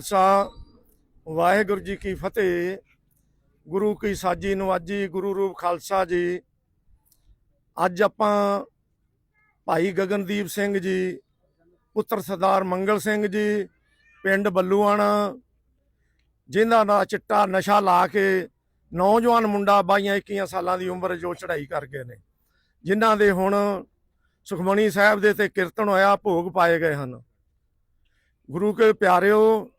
ਖਾਲਸਾ, ਵਾਹਿਗੁਰੂ ਜੀ ਕੀ ਫਤਿਹ। ਗੁਰੂ ਕੀ ਸਾਜੀ ਨਵਾਜੀ ਗੁਰੂ ਰੂਪ ਖਾਲਸਾ ਜੀ। ਅੱਜ ਆਪਾਂ ਭਾਈ ਗਗਨਦੀਪ ਸਿੰਘ ਜੀ, ਪੁੱਤਰ ਸਰਦਾਰ ਮੰਗਲ ਸਿੰਘ ਜੀ, ਪਿੰਡ ਬੱਲੂਆਣਾ, ਜਿਨ੍ਹਾਂ ਦਾ ਚਿੱਟਾ ਨਸ਼ਾ ਲਾ ਕੇ ਨੌਜਵਾਨ ਮੁੰਡਾ ਬਾਈਆਂ 21 ਸਾਲਾਂ ਦੀ ਉਮਰ ਜੋ ਚੜ੍ਹਾਈ ਕਰ ਗਏ ਨੇ। ਜਿਨ੍ਹਾਂ ਦੇ ਹੁਣ ਸੁਖਮਣੀ ਸਾਹਿਬ ਦੇ ਤੇ ਕੀਰਤਨ ਹੋਇਆ, ਭੋਗ ਪਾਏ ਗਏ ਹਨ। ਗੁਰੂ ਕੇ ਪਿਆਰਿਓ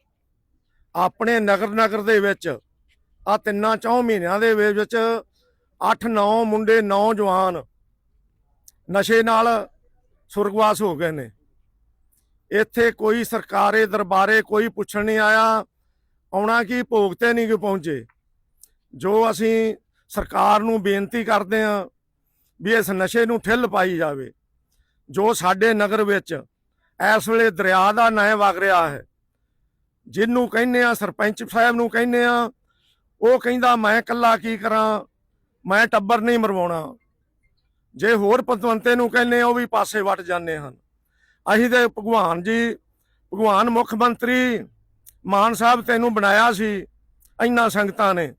ਆਪਣੇ ਨਗਰ ਨਗਰ ਦੇ ਵਿੱਚ ਆ ਤਿੰਨਾਂ ਚੌਂ ਮਹੀਨਿਆਂ ਦੇ ਵਿੱਚ ਵਿੱਚ 8-9 ਮੁੰਡੇ ਨੌਜਵਾਨ ਨਸ਼ੇ ਨਾਲ ਸੁਰਗਵਾਸ ਹੋ ਗਏ ਨੇ। ਇੱਥੇ ਕੋਈ ਸਰਕਾਰੇ ਦਰਬਾਰੇ ਕੋਈ ਪੁੱਛਣ ਨਹੀਂ ਆਇਆ, ਆਉਣਾ ਕੀ, ਭੋਗ ਤੇ ਨਹੀਂ ਕਿ ਪਹੁੰਚੇ। ਜੋ ਅਸੀਂ ਸਰਕਾਰ ਨੂੰ ਬੇਨਤੀ ਕਰਦੇ ਹਾਂ ਵੀ ਇਸ ਨਸ਼ੇ ਨੂੰ ਠੱਲ ਪਾਈ ਜਾਵੇ, ਜੋ ਸਾਡੇ ਨਗਰ ਵਿੱਚ ਇਸ ਵੇਲੇ ਦਰਿਆ ਦਾ ਨਾਂ ਵਗ ਰਿਹਾ ਹੈ। ਜਿਹਨੂੰ ਕਹਿੰਦੇ ਆ, ਸਰਪੰਚ ਸਾਹਿਬ ਨੂੰ ਕਹਿੰਦੇ ਆ, ਉਹ ਕਹਿੰਦਾ, ਮੈਂ ਇਕੱਲਾ ਕੀ ਕਰਾਂ? ਮੈਂ ਟੱਬਰ ਨਹੀਂ ਮਰਵਾਉਣਾ। ਜੇ ਹੋਰ ਪਤਵੰਤੇ ਨੂੰ ਕਹਿੰਦੇ ਆ, ਉਹ ਵੀ ਪਾਸੇ ਵਟ ਜਾਂਦੇ ਹਨ। ਅਸੀਂ ਤੇ ਭਗਵਾਨ ਜੀ, ਭਗਵਾਨ ਮੁੱਖ ਮੰਤਰੀ ਮਾਨ ਸਾਹਿਬ ਤੈਨੂੰ ਬਣਾਇਆ ਸੀ, ਇੰਨਾ ਸੰਗਤਾਂ ਨੇ।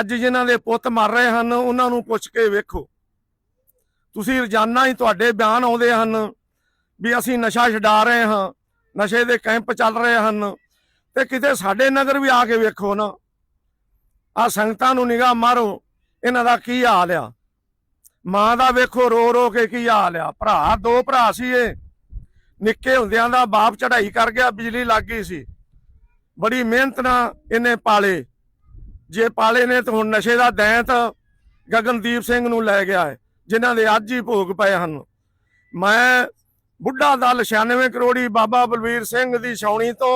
ਅੱਜ ਜਿਨ੍ਹਾਂ ਦੇ ਪੁੱਤ ਮਰ ਰਹੇ ਹਨ, ਉਹਨਾਂ ਨੂੰ ਪੁੱਛ ਕੇ ਵੇਖੋ। ਤੁਸੀਂ ਰੋਜ਼ਾਨਾ ਹੀ ਤੁਹਾਡੇ ਬਿਆਨ ਆਉਂਦੇ ਹਨ ਵੀ ਅਸੀਂ ਨਸ਼ਾ ਛਡਾ ਰਹੇ ਹਾਂ। ਨਸ਼ੇ ਦੇ ਕੈਂਪ ਚੱਲ ਰਹੇ ਹਨ ਤੇ ਕਿਤੇ ਸਾਡੇ ਨਗਰ ਵੀ ਆ ਕੇ ਵੇਖੋ ਨਾ। ਆ ਸੰਗਤਾਂ ਨੂੰ ਨਿਗਾਹ ਮਾਰੋ, ਇਹਨਾਂ ਦਾ ਕੀ ਹਾਲ ਆ? ਮਾਂ ਦਾ ਵੇਖੋ ਰੋ ਰੋ ਕੇ ਕੀ ਹਾਲ ਆ। ਭਰਾ, ਦੋ ਭਰਾ ਸੀ ਇਹ ਨਿੱਕੇ ਹੁੰਦਿਆਂ ਦਾ ਬਾਪ ਚੜਾਈ ਕਰ ਗਿਆ, ਬਿਜਲੀ ਲੱਗ ਗਈ ਸੀ। ਬੜੀ ਮਿਹਨਤ ਨਾਲ ਇਹਨੇ ਪਾਲੇ। ਜੇ ਪਾਲੇ ਨੇ ਤਾਂ ਹੁਣ ਨਸ਼ੇ ਦਾ ਦੈਂਤ ਗਗਨਦੀਪ ਸਿੰਘ ਨੂੰ ਲੈ ਗਿਆ ਹੈ, ਜਿਨ੍ਹਾਂ ਦੇ ਅੱਜ ਹੀ ਭੋਗ ਪਏ ਹਨ। ਮੈਂ ਬੁੱਢਾ ਦਲ 96 ਕਰੋੜੀ ਬਾਬਾ ਬਲਵੀਰ ਸਿੰਘ ਦੀ ਛਾਉਣੀ ਤੋਂ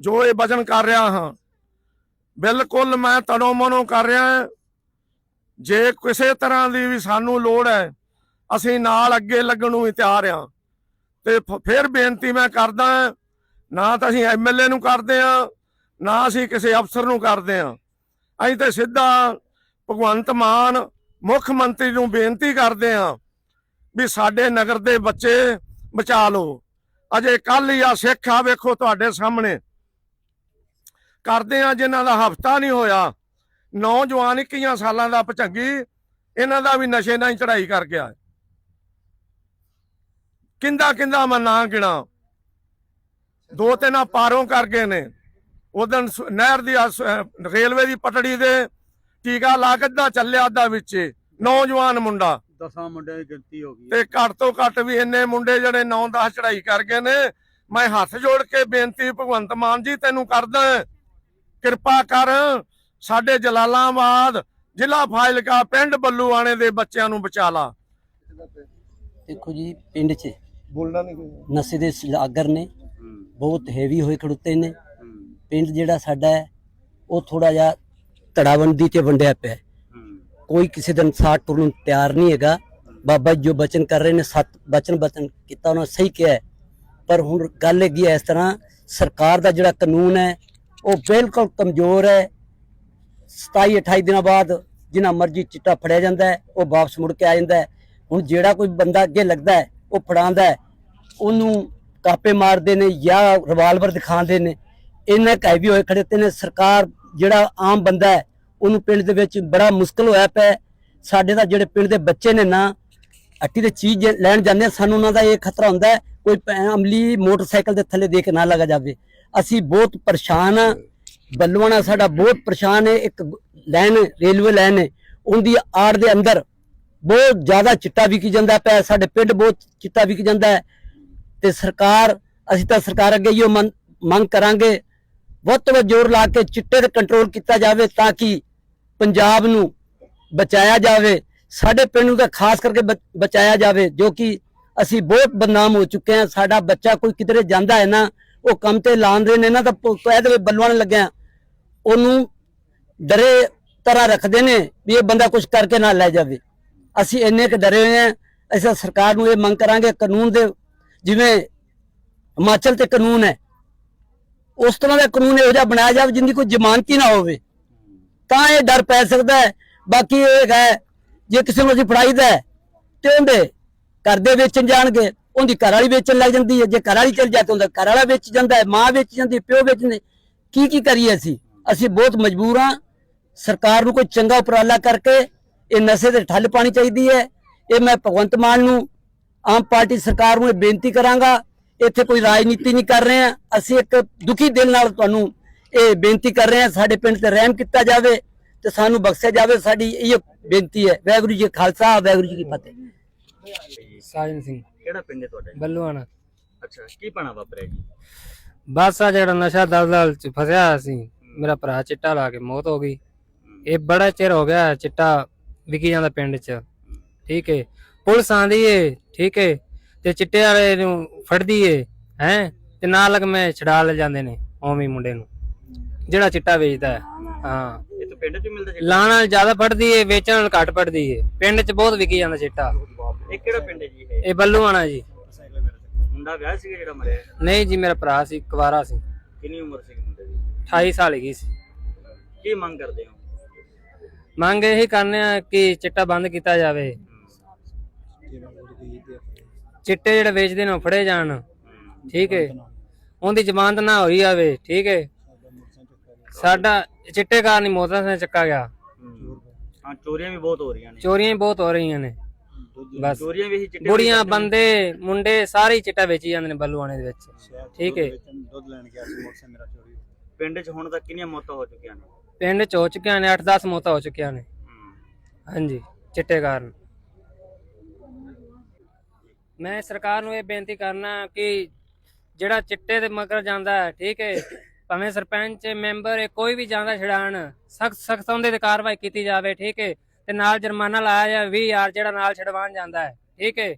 ਜੋ ਇਹ ਵਚਨ ਕਰ ਰਿਹਾ ਹਾਂ, ਬਿਲਕੁਲ ਮੈਂ ਤਨੋ ਮਨੋ ਕਰ ਰਿਹਾ ਜੇ ਕਿਸੇ ਤਰ੍ਹਾਂ ਦੀ ਵੀ ਸਾਨੂੰ ਲੋੜ ਹੈ, ਅਸੀਂ ਨਾਲ ਅੱਗੇ ਲੱਗਣ ਨੂੰ ਵੀ ਤਿਆਰ ਹਾਂ। ਤੇ ਫਿਰ ਬੇਨਤੀ ਮੈਂ ਕਰਦਾ ਨਾ ਤਾਂ ਅਸੀਂ ਐਮਐਲਏ ਨੂੰ ਕਰਦੇ ਹਾਂ, ਨਾ ਅਸੀਂ ਕਿਸੇ ਅਫਸਰ ਨੂੰ ਕਰਦੇ ਹਾਂ। ਅਸੀਂ ਤਾਂ ਸਿੱਧਾ ਭਗਵੰਤ ਮਾਨ ਮੁੱਖ ਮੰਤਰੀ ਨੂੰ ਬੇਨਤੀ ਕਰਦੇ ਹਾਂ ਵੀ ਸਾਡੇ ਨਗਰ ਦੇ ਬੱਚੇ ਬਚਾ ਲਓ। ਅਜੇ ਕੱਲ ਹੀ ਆ ਸਿੱਖ ਆ, ਵੇਖੋ ਤੁਹਾਡੇ ਸਾਹਮਣੇ। ਕਰਦੇ ਆ ਜਿਨ੍ਹਾਂ ਦਾ ਹਫਤਾ ਨਹੀਂ ਹੋਇਆ, ਨੌਜਵਾਨ 21 ਸਾਲਾਂ ਦਾ ਭਚੰਗੀ ਇਹਨਾਂ ਦਾ ਵੀ ਨਸ਼ੇ ਨਾਲ ਹੀ ਚੜਾਈ ਕਰ ਗਿਆ। ਹੈ। ਕਿੰਦਾ ਕਿੰਦਾ ਮੈਂ ਨਾ ਗਿਣਾ। ਦੋ ਤਿੰਨ ਆ ਪਾਰੋਂ ਕਰ ਗਏ ਨੇ। ਉਦੋਂ ਨਹਿਰ ਦੀ ਰੇਲਵੇ ਦੀ ਪਟੜੀ ਦੇ ਟੀਕਾ ਲਾ ਕੇ ਅੱਧਾ ਚੱਲਿਆ ਅੱਧਾ ਵਿੱਚ। ਨੌਜਵਾਨ ਮੁੰਡਾ। ਦਸਾਂ ਮੁੰਡਿਆਂ ਦੀ ਗਿਣਤੀ ਹੋ ਗਈ ਤੇ ਘੱਟ ਤੋਂ ਘੱਟ ਵੀ ਇੰਨੇ ਮੁੰਡੇ ਜਿਹੜੇ 9-10 ਚੜਾਈ ਕਰ ਗਏ ਨੇ ਮੈਂ ਹੱਥ ਜੋੜ ਕੇ ਬੇਨਤੀ ਭਗਵੰਤ ਮਾਨ ਜੀ ਤੈਨੂੰ ਕਰਦਾ ਕਿਰਪਾ ਕਰ ਸਾਡੇ ਜਲਾਲਾਬਾਦ ਜ਼ਿਲ੍ਹਾ ਫਾਜ਼ਿਲਕਾ ਪਿੰਡ ਬੱਲੂਆਣੇ ਦੇ ਬੱਚਿਆਂ ਨੂੰ ਬਚਾ ਲਾ। ਦੇਖੋ ਜੀ ਪਿੰਡ 'ਚ ਬੋਲਣਾ ਨਹੀਂ ਨਸ਼ੇ ਦੇ ਸਲਾਗਰ ਨੇ ਹੂੰ ਬਹੁਤ ਹੈਵੀ ਹੋਏ ਖੜੁੱਤੇ ਨੇ। ਹੂੰ। ਪਿੰਡ ਜਿਹੜਾ ਸਾਡਾ ਹੈ ਉਹ ਥੋੜਾ ਜਿਹਾ ਧੜਾਵੰਦੀ ਤੇ ਵੰਡਿਆ ਪਿਆ ਹੈ। ਕੋਈ ਕਿਸੇ ਦਿਨ ਸਾਥ ਤੁਰਨ ਨੂੰ ਤਿਆਰ ਨਹੀਂ ਹੈਗਾ। ਬਾਬਾ ਜੀ ਜੋ ਬਚਨ ਕਰ ਰਹੇ ਨੇ, ਸਤ ਬਚਨ ਬਚਨ ਕੀਤਾ, ਉਹਨਾਂ ਨੇ ਸਹੀ ਕਿਹਾ ਪਰ ਹੁਣ ਗੱਲ ਹੈਗੀ ਹੈ ਇਸ ਤਰ੍ਹਾਂ, ਸਰਕਾਰ ਦਾ ਜਿਹੜਾ ਕਾਨੂੰਨ ਹੈ, ਉਹ ਬਿਲਕੁਲ ਕਮਜ਼ੋਰ ਹੈ। 27 28 ਦਿਨਾਂ ਬਾਅਦ ਜਿੰਨਾ ਮਰਜ਼ੀ ਚਿੱਟਾ ਫੜਿਆ ਜਾਂਦਾ ਉਹ ਵਾਪਸ ਮੁੜ ਕੇ ਆ ਜਾਂਦਾ ਹੁਣ ਜਿਹੜਾ ਕੋਈ ਬੰਦਾ ਅੱਗੇ ਲੱਗਦਾ ਉਹ ਫੜਾਉਂਦਾ ਉਹਨੂੰ ਕਾਪੇ ਮਾਰਦੇ ਨੇ ਜਾਂ ਰਿਵਾਲਵਰ ਦਿਖਾਉਂਦੇ ਨੇ। ਇਹਨਾਂ ਕਾਇ ਵੀ ਹੋਏ ਖੜੇ ਤੇ ਨੇ, ਸਰਕਾਰ ਜਿਹੜਾ ਆਮ ਬੰਦਾ ਹੈ ਉਹਨੂੰ ਪਿੰਡ ਦੇ ਵਿੱਚ ਬੜਾ ਮੁਸ਼ਕਲ ਹੋਇਆ ਪਿਆ ਸਾਡੇ ਤਾਂ ਜਿਹੜੇ ਪਿੰਡ ਦੇ ਬੱਚੇ ਨੇ ਨਾ ਅੱਟੀ ਦੇ ਚੀਜ਼ ਜੇ ਲੈਣ ਜਾਂਦੇ ਸਾਨੂੰ ਉਹਨਾਂ ਦਾ ਇਹ ਖਤਰਾ ਹੁੰਦਾ ਕੋਈ ਭੈਣ ਅਮਲੀ ਮੋਟਰਸਾਈਕਲ ਦੇ ਥੱਲੇ ਦੇ ਕੇ ਨਾ ਲਗਾ ਜਾਵੇ। ਅਸੀਂ ਬਹੁਤ ਪਰੇਸ਼ਾਨ ਆ। ਬੱਲੂਆਣਾ ਸਾਡਾ ਬਹੁਤ ਪਰੇਸ਼ਾਨ ਹੈ, ਇੱਕ ਲਾਈਨ, ਰੇਲਵੇ ਲਾਈਨ ਹੈ। ਉਹਦੀ ਆੜ ਦੇ ਅੰਦਰ ਬਹੁਤ ਜ਼ਿਆਦਾ ਚਿੱਟਾ ਵਿਕੀ ਜਾਂਦਾ ਪਿਆ ਸਾਡੇ ਪਿੰਡ ਬਹੁਤ ਚਿੱਟਾ ਵਿਕ ਜਾਂਦਾ ਹੈ। ਤੇ ਸਰਕਾਰ, ਅਸੀਂ ਤਾਂ ਸਰਕਾਰ ਅੱਗੇ ਇਹੋ ਮੰਗ ਮੰਗ ਕਰਾਂਗੇ, ਵੱਧ ਤੋਂ ਵੱਧ ਜ਼ੋਰ ਲਾ ਕੇ ਚਿੱਟੇ ਤੇ ਕੰਟਰੋਲ ਕੀਤਾ ਜਾਵੇ ਤਾਂ ਕਿ ਪੰਜਾਬ ਨੂੰ ਬਚਾਇਆ ਜਾਵੇ, ਸਾਡੇ ਪਿੰਡ ਨੂੰ ਤਾਂ ਖਾਸ ਕਰਕੇ ਬ- ਬਚਾਇਆ ਜਾਵੇ, ਜੋ ਕਿ ਅਸੀਂ ਬਹੁਤ ਬਦਨਾਮ ਹੋ ਚੁੱਕੇ ਹਾਂ, ਸਾਡਾ ਬੱਚਾ ਕੋਈ ਕਿਧਰੇ ਜਾਂਦਾ ਹੈ ਨਾ, ਉਹ ਕੰਮ ਤੇ ਲਾਉਂਦੇ ਨੇ ਨਾ, ਤਾਂ ਪ- ਕਹਿ ਦੇਵੇ ਬੱਲਵਾਨ ਲੱਗਿਆ। ਉਹਨੂੰ ਡਰੇ ਤਰ੍ਹਾਂ ਰੱਖਦੇ ਨੇ ਵੀ ਇਹ ਬੰਦਾ ਕੁਝ ਕਰਕੇ ਨਾ ਲੈ ਜਾਵੇ। ਅਸੀਂ ਇੰਨੇ ਕੁ ਡਰੇ ਹੋਏ ਹਾਂ, ਅਸੀਂ ਸਰਕਾਰ ਨੂੰ ਇਹ ਮੰਗ ਕਰਾਂਗੇ, ਕਾਨੂੰਨ ਦੇ ਜਿਵੇਂ ਹਿਮਾਚਲ ਤੇ ਕਾਨੂੰਨ ਹੈ, ਉਸ ਤਰ੍ਹਾਂ ਦਾ ਕਾਨੂੰਨ ਇਹੋ ਜਿਹਾ ਬਣਾਇਆ ਜਾਵੇ ਜਿੰਦੀ ਕੋਈ ਜ਼ਮਾਨਤੀ ਨਾ ਹੋਵੇ। ਤਾਂ ਇਹ ਡਰ ਪੈ ਸਕਦਾ ਹੈ। ਬਾਕੀ ਇਹ ਹੈ ਜੇ ਕਿਸੇ ਨੂੰ ਅਸੀਂ ਫੜਾਈਦਾ ਹੈ, ਤੇ ਉਹਦੇ ਘਰ ਦੇ ਵੇਚਣ ਜਾਣਗੇ ਉਹਦੀ ਘਰ ਵਾਲੀ ਵੇਚਣ ਲੱਗ ਜਾਂਦੀ ਹੈ। ਜੇ ਘਰ ਵਾਲੀ ਚਲ ਜਾਏ ਤਾਂ ਉਹਦਾ ਘਰ ਵਾਲਾ ਵੇਚ ਜਾਂਦਾ ਹੈ ਮਾਂ ਵੇਚ ਜਾਂਦੀ ਪਿਓ ਵੇਚਦੇ ਕੀ ਕੀ ਕਰੀਏ ਅਸੀਂ? ਅਸੀਂ ਬਹੁਤ ਮਜਬੂਰ ਹਾਂ। ਸਰਕਾਰ ਨੂੰ ਕੋਈ ਚੰਗਾ ਉਪਰਾਲਾ ਕਰਕੇ ਇਹ ਨਸ਼ੇ ਤੇ ਠੱਲ ਪਾਣੀ ਚਾਹੀਦੀ ਹੈ। ਇਹ ਮੈਂ ਭਗਵੰਤ ਮਾਨ ਨੂੰ ਆਮ ਪਾਰਟੀ ਸਰਕਾਰ ਨੂੰ ਇਹ ਬੇਨਤੀ ਕਰਾਂਗਾ ਇੱਥੇ ਕੋਈ ਰਾਜਨੀਤੀ ਨਹੀਂ ਕਰ ਰਹੇ ਹਾਂ। ਅਸੀਂ ਇੱਕ ਦੁਖੀ ਦਿਲ ਨਾਲ ਤੁਹਾਨੂੰ ਇਹ ਬੇਨਤੀ ਕਰ ਰਹੇ ਹਾਂ ਸਾਡੇ ਪਿੰਡ ਤੇ ਰਹਿਮ ਕੀਤਾ ਜਾਵੇ ਤੇ ਸਾਨੂੰ ਬਖਸ਼ਿਆ ਜਾਵੇ ਸਾਡੀ ਇਹ ਬੇਨਤੀ ਹੈ। ਵਾਹਿਗੁਰੂ ਜੀ ਖਾਲਸਾ ਵਾਹਿਗੁਰੂ ਜੀ ਕੀ ਫਤਿਹ। ਸਾਜਨ ਸਿੰਘ। ਕਿਹੜਾ ਪਿੰਡ ਹੈ ਤੁਹਾਡਾ ਬੱਲੂਆਣਾ। ਅੱਛਾ ਕੀ ਪਾਣਾ ਵਾਪਰਿਆ ਜੀ? ਬਸ ਆ ਜਿਹੜਾ ਨਸ਼ਾ ਦਲਦਲ ਚ ਫਸਿਆ ਸੀ ਮੇਰਾ ਭਰਾ ਚਿੱਟਾ ਲਾ ਕੇ ਮੌਤ ਹੋ ਗਈ। ਇਹ ਬੜਾ ਚਿਰ ਹੋ ਗਿਆ ਚਿੱਟਾ ਵਿਕੀ ਜਾਂਦਾ ਪਿੰਡ ਚ। ਠੀਕ ਏ। ਪੁਲਿਸ ਆਂਦੀ ਏ ਠੀਕ ਏ। ਤੇ ਚਿੱਟੇ ਵਾਲੇ ਨੂੰ ਫੜਦੀ ਏ ਹੈ। ਤੇ ਨਾਲ ਲਗ ਮੈਂ ਛਡਾ ਲੈ ਜਾਂਦੇ ਨੇ ਓਵੇਂ ਹੀ ਮੁੰਡੇ ਨੂੰ। ਜਿਹੜਾ ਚਿੱਟਾ ਵੇਚਦਾ ਹੈ। ਹਾਂ। ਇਹ ਤਾਂ ਪਿੰਡ 'ਚ ਹੀ ਮਿਲਦਾ ਲਾਣ ਨਾਲ ਜ਼ਿਆਦਾ ਫੜਦੀ ਏ ਵੇਚਣ ਨਾਲ ਘੱਟ ਫੜਦੀ ਏ। ਪਿੰਡ ਚ ਬਹੁਤ ਵਿਕੀ ਜਾਂਦਾ ਚਿੱਟਾ। ਇਹ ਕਿਹੜਾ ਪਿੰਡ ਹੈ ਜੀ ਇਹ? ਇਹ ਬੱਲੂਆਣਾ ਜੀ। ਮੁੰਡਾ ਵਿਆਹ ਸੀਗਾ ਜਿਹੜਾ ਮਰਿਆ? ਨਹੀਂ ਜੀ ਮੇਰਾ ਭਰਾ ਸੀ ਕੁਵਾਰਾ ਸੀ। ਕਿੰਨੀ ਉਮਰ ਸੀ ਮੁੰਡੇ ਦੀ? 28 ਸਾਲ ਦੀ ਸੀ। ਕੀ ਮੰਗ ਕਰਦੇ ਹੋ? ਮੰਗ ਇਹੀ ਕਰਨੇ ਆ ਕਿ ਚਿੱਟਾ ਬੰਦ ਕੀਤਾ ਜਾਵੇ। ਚਿੱਟੇ ਜਿਹੜੇ ਵੇਚਦੇ ਨੇ ਉਹ ਫੜੇ ਜਾਣ। ਠੀਕ ਹੈ ਉਹਦੀ ਜ਼ਮਾਨਤ ਨਾ ਹੋਈ ਜਾਵੇ। ਠੀਕ ਹੈ ਸਾਡਾ ਚਿੱਟੇ ਕਾਰਨ ਹੀ ਮੋਟਰਸਾਈਕਲ ਚੱਕਾ ਗਿਆ। ਹਾਂ। ਚੋਰੀਆਂ ਵੀ ਬਹੁਤ ਹੋ ਰਹੀਆਂ ਨੇ। ਚੋਰੀਆਂ ਹੀ ਬਹੁਤ ਹੋ ਰਹੀਆਂ ਨੇ। ਬਸ। ਚੋਰੀਆਂ ਵੀ ਇਹੀ ਚਿੱਟੇ ਬੁੜੀਆਂ ਬੰਦੇ ਮੁੰਡੇ ਸਾਰੇ ਹੀ ਚਿੱਟਾ ਵੇਚੀ ਜਾਂਦੇ ਨੇ ਬੱਲੂਆਣੇ ਦੇ ਵਿੱਚ। ਠੀਕ ਹੈ। ਦੁੱਧ ਲੈਣ ਗਿਆ ਸੀ ਮੋਟਰਸਾਈਕਲ ਮੇਰਾ ਚੋਰੀ ਪਿੰਡ 'ਚ ਹੁਣ ਤੱਕ ਕਿੰਨੀਆਂ ਮੌਤਾਂ ਹੋ ਚੁੱਕੀਆਂ ਨੇ? ਪਿੰਡ ਚ ਹੋ ਚੁੱਕੀਆਂ ਨੇ 8-10 ਮੌਤਾਂ ਹੋ ਚੁੱਕੀਆਂ ਨੇ। ਹਾਂਜੀ ਚਿੱਟੇ ਕਾਰਨ। ਮੈਂ ਸਰਕਾਰ ਨੂੰ ਇਹ ਬੇਨਤੀ ਕਰਨਾ ਕਿ ਜਿਹੜਾ ਚਿੱਟੇ ਦੇ ਮਗਰ ਜਾਂਦਾ ਹੈ ਠੀਕ ਹੈ ਭਾਵੇਂ ਸਰਪੰਚ ਮੈਂਬਰ ਕੋਈ ਵੀ ਜਾਂਦਾ ਛਡਾਣ ਸਖਤ ਸਖਤ ਉਹਦੇ ਤੇ ਕਾਰਵਾਈ ਕੀਤੀ ਜਾਵੇ ਠੀਕ ਹੈ? ਤੇ ਨਾਲ ਜੁਰਮਾਨਾ ਲਾਇਆ ਜਾਵੇ 20000 ਜਿਹੜਾ ਨਾਲ ਛਡਵਾਉਣ ਜਾਂਦਾ ਹੈ ਠੀਕ ਹੈ?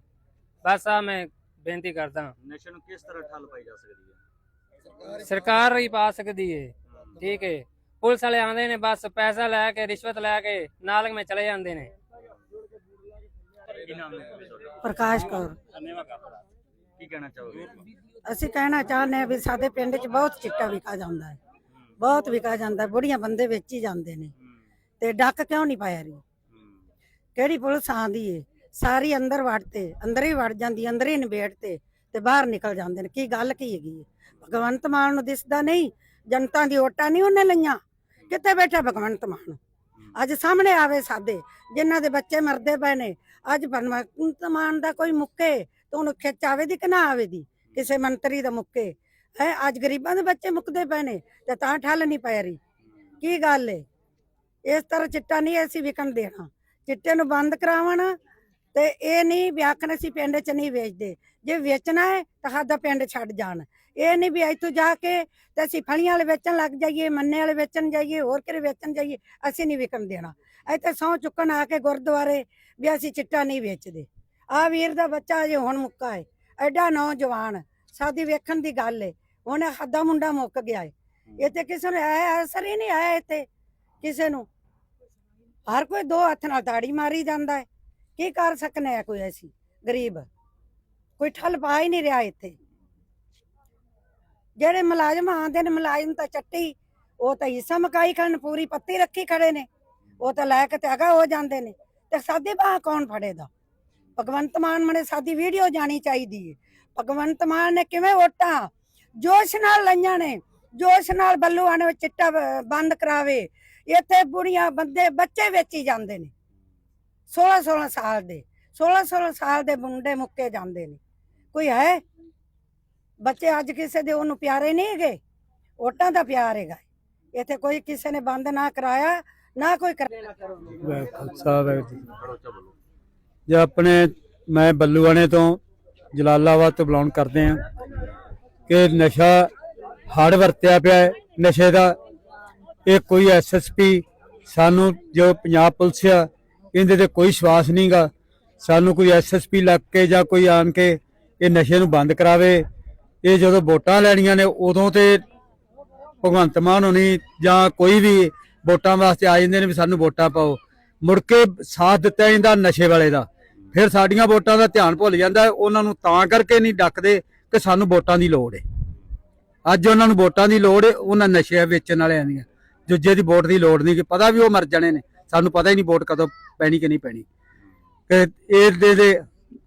ਬਸ ਆ ਮੈਂ ਬੇਨਤੀ ਕਰਦਾ ਨਸ਼ੇ ਨੂੰ ਕਿਸ ਤਰ੍ਹਾਂ ਠੱਲ ਪਾਈ ਜਾ ਸਕਦੀ ਹੈ? ਸਰਕਾਰ ਹੀ ਪਾ ਸਕਦੀ ਹੈ ਠੀਕ ਹੈ? ਪੁਲਿਸ ਵਾਲੇ ਆਉਂਦੇ ਨੇ ਬਸ ਪੈਸਾ ਲੈ ਕੇ ਰਿਸ਼ਵਤ ਲੈ ਕੇ ਨਾਲ ਮੈਂ ਚਲੇ ਜਾਂਦੇ ਨੇ। ਪ੍ਰਕਾਸ਼ ਕੌਰ। ਕੀ ਕਹਿਣਾ ਚਾਹੋਗੇ? ਅਸੀਂ ਕਹਿਣਾ ਚਾਹੁੰਦੇ ਹਾਂ ਵੀ ਸਾਡੇ ਪਿੰਡ 'ਚ ਬਹੁਤ ਚਿੱਟਾ ਵਿਕਾ ਜਾਂਦਾ ਹੈ। ਬਹੁਤ ਵਿਕਾ ਜਾਂਦਾ ਬੁੜੀਆਂ ਬੰਦੇ ਵਿੱਚ ਹੀ ਜਾਂਦੇ ਨੇ। ਤੇ ਡੱਕ ਕਿਉਂ ਨਹੀਂ ਪਾਇਆ ਰਹੀ ਕਿਹੜੀ ਪੁਲਿਸ ਆਂਦੀ ਏ? ਸਾਰੀ ਅੰਦਰ ਵੜਤੇ ਅੰਦਰ ਹੀ ਵੜ ਜਾਂਦੀ, ਅੰਦਰ ਹੀ ਨਿਬੇੜਤੇ ਤੇ ਬਾਹਰ ਨਿਕਲ ਜਾਂਦੇ ਨੇ। ਕੀ ਗੱਲ ਕੀ ਹੈਗੀ ਹੈ ਭਗਵੰਤ ਮਾਨ ਨੂੰ ਦਿਸਦਾ ਨਹੀਂ। ਜਨਤਾ ਦੀ ਓਟਾਂ ਨਹੀਂ ਉਹਨੇ ਲਈਆਂ। ਕਿੱਥੇ ਬੈਠਾ ਭਗਵੰਤ ਮਾਨ? ਅੱਜ ਸਾਹਮਣੇ ਆਵੇ ਸਾਦੇ ਜਿਨ੍ਹਾਂ ਦੇ ਬੱਚੇ ਮਰਦੇ ਪਏ ਨੇ। ਅੱਜ ਭਗਵੰਤ ਮਾਨ ਦਾ ਕੋਈ ਮੁੱਕੇ, ਤੇ ਉਹਨੂੰ ਖਿੱਚ ਆਵੇ ਦੀ ਕਿ ਨਾ ਆਵੇ ਦੀ ਕਿਸੇ ਮੰਤਰੀ ਦਾ ਮੁੱਕੇ। ਹੈ, ਅੱਜ ਗਰੀਬਾਂ ਦੇ ਬੱਚੇ ਮੁੱਕਦੇ ਪਏ ਨੇ ਤੇ ਤਾਂ ਠੱਲ ਨਹੀਂ ਪੈ ਰਹੀ। ਕੀ ਗੱਲ ਏ? ਇਸ ਤਰ੍ਹਾਂ ਚਿੱਟਾ ਨਹੀਂ ਅਸੀਂ ਵਿਕਣ ਦੇਣਾ। ਚਿੱਟੇ ਨੂੰ ਬੰਦ ਕਰਾਵਣ ਤੇ ਇਹ ਨਹੀਂ ਵੀ ਆਖਣ ਅਸੀਂ ਪਿੰਡ 'ਚ ਨਹੀਂ ਵੇਚਦੇ। ਜੇ ਵੇਚਣਾ ਹੈ ਤਾਂ ਸਾਡਾ ਪਿੰਡ ਛੱਡ ਜਾਣ। ਇਹ ਨਹੀਂ ਵੀ ਇੱਥੋਂ ਜਾ ਕੇ ਤੇ ਅਸੀਂ ਫਲੀਆਂ ਵਾਲੇ ਵੇਚਣ ਲੱਗ ਜਾਈਏ, ਮੰਨੇ ਵਾਲੇ ਵੇਚਣ ਜਾਈਏ, ਹੋਰ ਕਿਰੇ ਵੇਚਣ ਜਾਈਏ, ਅਸੀਂ ਨਹੀਂ ਵਿਕਣ ਦੇਣਾ। ਇੱਥੇ ਸਹੁੰ ਚੁੱਕਣ ਆ ਕੇ ਗੁਰਦੁਆਰੇ ਵੀ ਅਸੀਂ ਚਿੱਟਾ ਨਹੀਂ ਵੇਚਦੇ। ਆ ਵੀਰ ਦਾ ਬੱਚਾ ਅਜੇ ਹੁਣ ਮੁੱਕਾ ਹੈ ਐਡਾ ਨੌਜਵਾਨ ਸਾਡੀ ਵੇਖਣ ਦੀ ਗੱਲ ਏ। ਹੁਣ ਹੱਦਾ ਮੁੰਡਾ ਮੁੱਕ ਗਿਆ ਏ। ਇੱਥੇ ਕਿਸੇ ਨੂੰ ਆਇਆ ਅਸਰ ਹੀ ਨਹੀਂ ਆਇਆ ਇੱਥੇ ਕਿਸੇ ਨੂੰ। ਹਰ ਕੋਈ ਦੋ ਹੱਥ ਨਾਲ ਤਾੜੀ ਮਾਰੀ ਜਾਂਦਾ ਹੈ ਕੀ ਕਰ ਸਕਨੇ ਆ ਕੋਈ ਐਸੀ ਗਰੀਬ? ਕੋਈ ਠੱਲ ਪਾ ਹੀ ਨਹੀਂ ਰਿਹਾ ਇੱਥੇ। ਜਿਹੜੇ ਮੁਲਾਜ਼ਮ ਆਂਦੇ ਨੇ ਮੁਲਾਜ਼ਮ ਤਾਂ ਚੱਟੀ ਉਹ ਤਾਂ ਹਿੱਸਾ ਮਕਾਈ ਖੜਨ ਪੂਰੀ ਪੱਤੀ ਰੱਖੀ ਖੜੇ ਨੇ। ਉਹ ਤਾਂ ਲੈ ਕੇ ਤੇ ਅਗਾ ਹੋ ਜਾਂਦੇ ਨੇ। ਤੇ ਸਾਡੀ ਬਾਹ ਕੌਣ ਫੜੇਦਾ ਭਗਵੰਤ ਮਾਨ ਮਨੇ ਸਾਡੀ ਵੀਡੀਓ ਜਾਣੀ ਚਾਹੀਦੀ ਹੈ ਭਗਵੰਤ ਮਾਨ ਨੇ ਕਿਵੇਂ ਵੋਟਾਂ? ਜੋਸ਼ ਨਾਲ ਲਈਆਂ ਨੇ। ਜੋਸ਼ ਨਾਲ ਬੱਲੂਆਂ ਨੇ ਚਿੱਟਾ ਬੰਦ ਕਰਾਵੇ। ਇੱਥੇ ਬੁੜੀਆਂ ਬੰਦੇ, ਬੱਚੇ ਵੇਚੀ ਜਾਂਦੇ ਨੇ। 16 16 ਸਾਲ ਦੇ 16 16 ਸਾਲ ਦੇ ਮੁੰਡੇ ਮੁੱਕੇ ਜਾਂਦੇ ਨੇ। ਕੋਈ ਹੈ? ਬੱਚੇ ਅੱਜ ਕਿਸੇ ਦੇ ਉਹਨੂੰ ਪਿਆਰੇ ਨਹੀਂ ਹੈਗੇ। ਵੋਟਾਂ ਦਾ ਪਿਆਰ ਹੈਗਾ। ਇੱਥੇ ਕੋਈ ਕਿਸੇ ਨੇ ਬੰਦ ਨਾ ਕਰਾਇਆ, ਨਾ ਕੋਈ ਕਰਾਇਆ ਖਾਲਸਾ, ਵਾਹਿਗੁਰੂ ਜੇ ਆਪਣੇ, ਮੈਂ ਬੱਲੂਆਣੇ ਤੋਂ ਜਲਾਲਾਬਾਦ ਤੋਂ ਬਿਲੋਂਗ ਕਰਦੇ ਆ ਕਿ ਨਸ਼ਾ ਹੜ ਵਰਤਿਆ ਪਿਆ ਨਸ਼ੇ ਦਾ। ਇਹ ਕੋਈ ਐਸਐਸਪੀ ਸਾਨੂੰ ਜੋ ਪੰਜਾਬ ਪੁਲਿਸ ਆ, ਇਹਦੇ ਤੇ ਕੋਈ ਵਿਸ਼ਵਾਸ ਨਹੀਂਗਾ ਸਾਨੂੰ ਕੋਈ ਐਸਐਸਪੀ ਲੱਗ ਕੇ ਜਾਂ ਕੋਈ ਆਣ ਕੇ ਇਹ ਨਸ਼ੇ ਨੂੰ ਬੰਦ ਕਰਾਵੇ, ਇਹ ਜਦੋਂ ਵੋਟਾਂ ਲੈਣੀਆਂ ਨੇ ਉਦੋਂ ਤੇ ਭਗਵੰਤ ਮਾਨ ਹੋਣੀ ਜਾਂ ਕੋਈ ਵੀ ਵੋਟਾਂ ਵਾਸਤੇ ਆ ਜਾਂਦੇ ਨੇ ਵੀ ਸਾਨੂੰ ਵੋਟਾਂ ਪਾਓ। ਮੁੜ ਕੇ ਸਾਥ ਦਿੱਤਾ ਜਾਂਦਾ ਨਸ਼ੇ ਵਾਲੇ ਦਾ। ਫਿਰ ਸਾਡੀਆਂ ਵੋਟਾਂ ਦਾ ਧਿਆਨ ਭੁੱਲ ਜਾਂਦਾ, ਉਹਨਾਂ ਨੂੰ ਤਾਂ ਕਰਕੇ ਨਹੀਂ ਡੱਕਦੇ ਕਿ ਸਾਨੂੰ ਵੋਟਾਂ ਦੀ ਲੋੜ ਹੈ ਅੱਜ ਉਹਨਾਂ ਨੂੰ ਵੋਟਾਂ ਦੀ ਲੋੜ ਹੈ ਉਹਨਾਂ ਨਸ਼ੇ ਵੇਚਣ ਵਾਲਿਆਂ ਦੀਆਂ। ਦੂਜੇ ਦੀ ਵੋਟ ਦੀ ਲੋੜ ਨਹੀਂ ਕਿ ਪਤਾ ਵੀ ਉਹ ਮਰ ਜਾਣੇ ਨੇ। ਸਾਨੂੰ ਪਤਾ ਹੀ ਨਹੀਂ ਵੋਟ ਕਦੋਂ ਪੈਣੀ ਕਿ ਨਹੀਂ ਪੈਣੀ। ਕਿ ਇਹ ਦੇ ਦੇ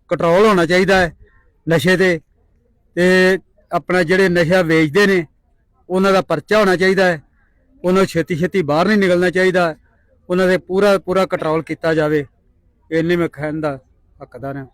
ਕੰਟਰੋਲ ਹੋਣਾ ਚਾਹੀਦਾ ਹੈ ਨਸ਼ੇ ਤੇ। ਤੇ ਆਪਣਾ ਜਿਹੜੇ ਨਸ਼ਾ ਵੇਚਦੇ ਨੇ, ਉਹਨਾਂ ਦਾ ਪਰਚਾ ਹੋਣਾ ਚਾਹੀਦਾ ਹੈ। ਉਹਨਾਂ ਨੂੰ ਛੇਤੀ ਛੇਤੀ ਬਾਹਰ ਨਹੀਂ ਨਿਕਲਣਾ ਚਾਹੀਦਾ। ਉਹਨਾਂ ਦੇ ਪੂਰਾ ਪੂਰਾ ਕੰਟਰੋਲ ਕੀਤਾ ਜਾਵੇ। ਇੰਨੇ ਮੈਂ ਕਹਿਣ ਦਾ ਹੱਕਦਾਰ ਹਾਂ।